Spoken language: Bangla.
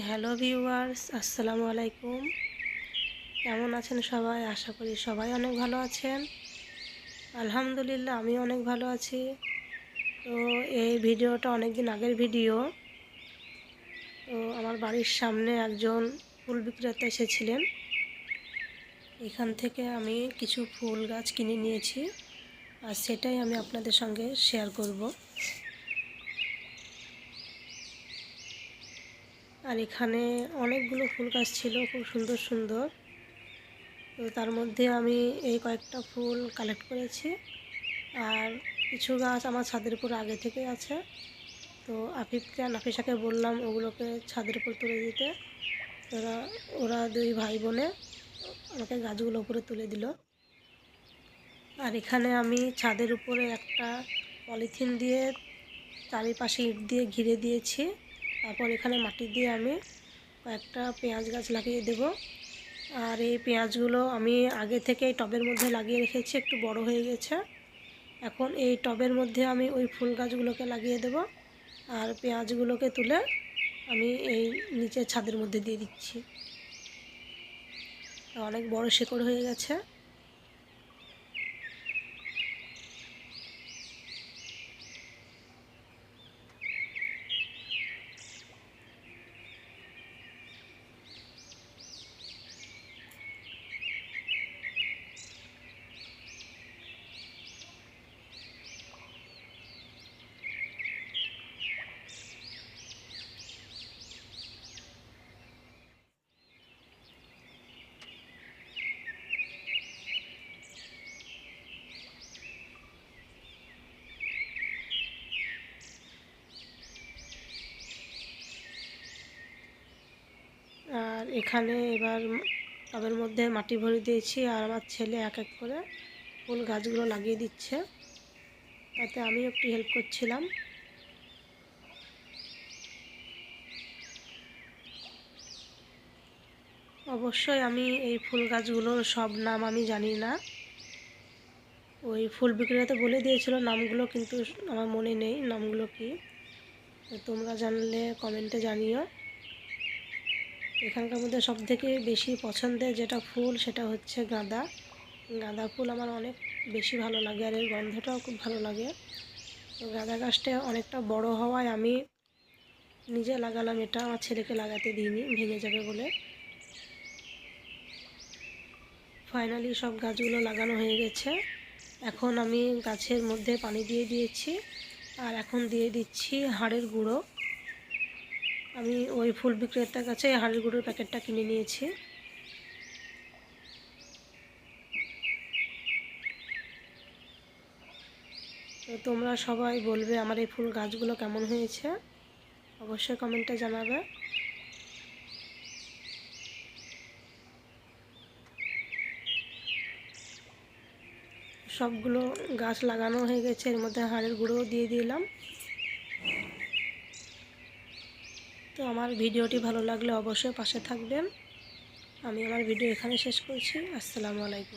হ্যালো ভিউয়ার্স, আসসালামু আলাইকুম। কেমন আছেন সবাই? আশা করি সবাই অনেক ভালো আছেন। আলহামদুলিল্লাহ আমি অনেক ভালো আছি। তো এই ভিডিওটা অনেক দিন আগের ভিডিও। তো আমার বাড়ির সামনে একজন ফুল বিক্রেতা এসেছিলেন। এখান থেকে আমি কিছু ফুল গাছ কিনে নিয়েছি। আর সেটাই আমি আপনাদের সঙ্গে শেয়ার করব। আর এখানে অনেকগুলো ফুল গাছ ছিল, খুব সুন্দর সুন্দর। তো তার মধ্যে আমি এই কয়েকটা ফুল কালেক্ট করেছি। আর কিছু গাছ আমার ছাদের উপর আগে থেকেই আছে। তো আফিফকে আর নাফিসাকে বললাম ওগুলোকে ছাদের উপর তুলে দিতে। ওরা ওরা দুই ভাই বোনে আমাকে গাছগুলো উপরে তুলে দিল। আর এখানে আমি ছাদের উপরে একটা পলিথিন দিয়ে চারিপাশে ইট দিয়ে ঘিরে দিয়েছি। তারপর এখানে মাটি দিয়ে আমি কয়েকটা পেঁয়াজ গাছ লাগিয়ে দেব। আর এই পেঁয়াজগুলো আমি আগে থেকে টবের মধ্যে লাগিয়ে রেখেছি, একটু বড় হয়ে গেছে। এখন এই টবের মধ্যে আমি ওই ফুল গাছগুলোকে লাগিয়ে দেব। আর পেঁয়াজগুলোকে তুলে আমি এই নিচের ছাদের মধ্যে দিয়ে দিচ্ছি। অনেক বড় শেকড় হয়ে গেছে। আর এখানে এবার টবের মধ্যে মাটি ভরে দিয়েছি আর আমার ছেলে এক এক করে ফুল গাছগুলো লাগিয়ে দিচ্ছে। তাতে আমি একটু হেল্প করছিলাম। অবশ্যই আমি এই ফুল গাছগুলোর সব নাম আমি জানি না। ওই ফুল বিক্রেতা বলে দিয়েছিল নামগুলো, কিন্তু আমার মনে নেই নামগুলো কি। তোমরা জানলে কমেন্টে জানিও। এখানকার মধ্যে সব থেকে বেশি পছন্দের যেটা ফুল সেটা হচ্ছে গাঁদা। গাঁদা ফুল আমার অনেক বেশি ভালো লাগে আর এর গন্ধটাও খুব ভালো লাগে। তো গাঁদা গাছটা অনেকটা বড় হওয়ায় আমি নিজে লাগালাম, এটা আমার ছেলেকে লাগাতে দিইনি, ভেঙে যাবে বলে। ফাইনালি সব গাছগুলো লাগানো হয়ে গেছে। এখন আমি গাছের মধ্যে পানি দিয়ে দিয়েছি। আর এখন দিয়ে দিচ্ছি হাড়ের গুঁড়ো। আমি ওই ফুল বিক্রেতার কাছে হাড়ের গুঁড়োর প্যাকেটটা কিনে নিয়েছি। তো তোমরা সবাই বলবে আমার এই ফুল গাছগুলো কেমন হয়েছে। অবশ্যই কমেন্টে জানাবে। সবগুলো গাছ লাগানো হয়ে গেছে, এর মধ্যে হাড়ের গুঁড়োও দিয়ে দিলাম। তো আমার ভিডিওটি ভালো লাগলে অবশ্যই পাশে থাকবেন। আমি আমার ভিডিও এখানে শেষ করছি। আসসালামু আলাইকুম।